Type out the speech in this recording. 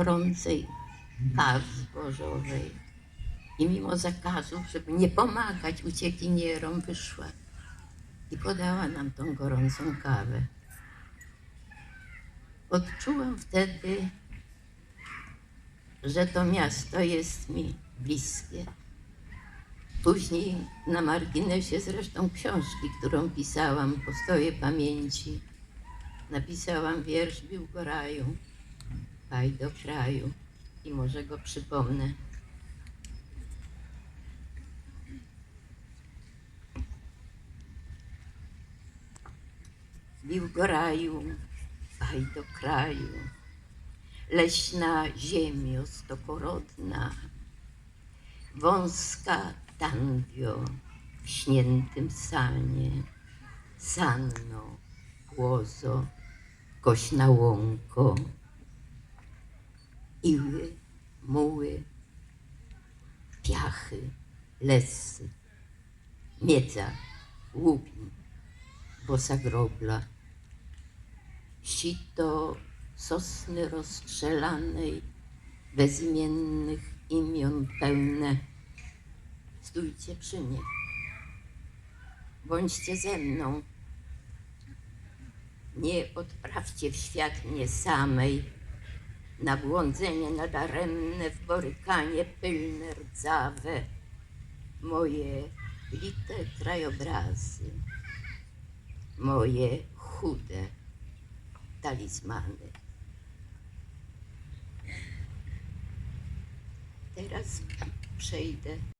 gorącej kawy zbożowej. I mimo zakazów, żeby nie pomagać uciekinierom, wyszła i podała nam tą gorącą kawę. Odczułam wtedy, że to miasto jest mi bliskie. Później na marginesie zresztą książki, którą pisałam, Postoje Pamięci, napisałam wiersz Biłgoraju, Paj do kraju i może go przypomnę. Biłgoraju, paj do kraju, leśna ziemio stokorodna, wąska tanwio w śniętym sanie, sanno, łozo, kośna łąko, iły, muły, piachy, lesy, miedza, łubin, bosa grobla, sito sosny rozstrzelanej, bezimiennych imion pełne. Stójcie przy mnie. Bądźcie ze mną. Nie odprawcie w świat mnie samej, na błądzenie nadaremne, w borykanie pylne, rdzawe, moje lite krajobrazy, moje chude talizmany. Teraz przejdę